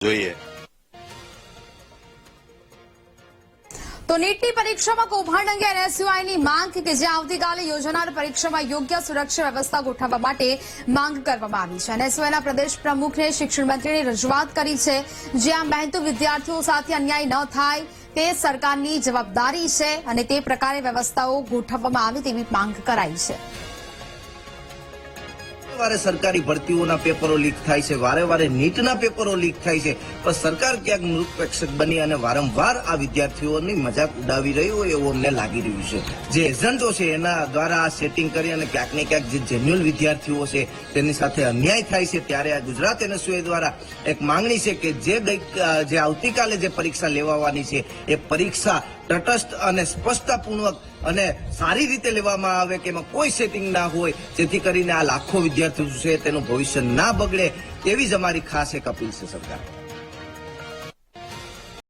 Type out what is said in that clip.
જોઈએ. તો નીટની પરીક્ષામાં કૌભાંડ અંગે એનએસયુઆઈની માંગ કે જે આવતીકાલે યોજાનાર પરીક્ષામાં યોગ્ય સુરક્ષા વ્યવસ્થા ગોઠવવા માટે માંગ કરવામાં આવી છે. એનએસયુઆઈના પ્રદેશ પ્રમુખને શિક્ષણ મંત્રીને રજૂઆત કરી છે. જ્યાં મહેનતુ વિદ્યાર્થીઓ સાથે અન્યાય ન થાય તે સરકારની જવાબદારી છે અને તે પ્રકારે વ્યવસ્થાઓ ગોઠવવામાં આવે તેવી માંગ કરાઈ છે. વારે સરકારી ભરતીઓના પેપરો લીક થાય છે વારે વારે નીટના પેપરો લીક થાય છે. પણ સરકાર ક્યાંક નિરપેક્ષક બની અને વારંવાર આ વિદ્યાર્થીઓની મજાક ઉડાવી રહી હોય એવું અમને લાગી રહ્યું છે. જે એજન્ટો છે, એના દ્વારા આ સેટિંગ કરી અને ક્યાંક ને ક્યાંક જે જેન્યુઅલ વિદ્યાર્થીઓ છે, તેની સાથે અન્યાય થાય છે, ત્યારે આ ગુજરાત એનએસયુએ દ્વારા એક માંગણી છે કે જે ગઈ જે આવતીકાલે જે પરીક્ષા લેવાવાની છે, એ પરીક્ષા તટસ્થ અને સ્પષ્ટતાપૂર્વક અને સારી રીતે લેવામાં આવે કે એમાં કોઈ સેટિંગ ના હોય, જેથી કરીને આ લાખો વિદ્યાર્થીઓ છે તેનું ભવિષ્ય ના બગડે, તેવી જ અમારી ખાસ એક અપીલ છે સરકાર.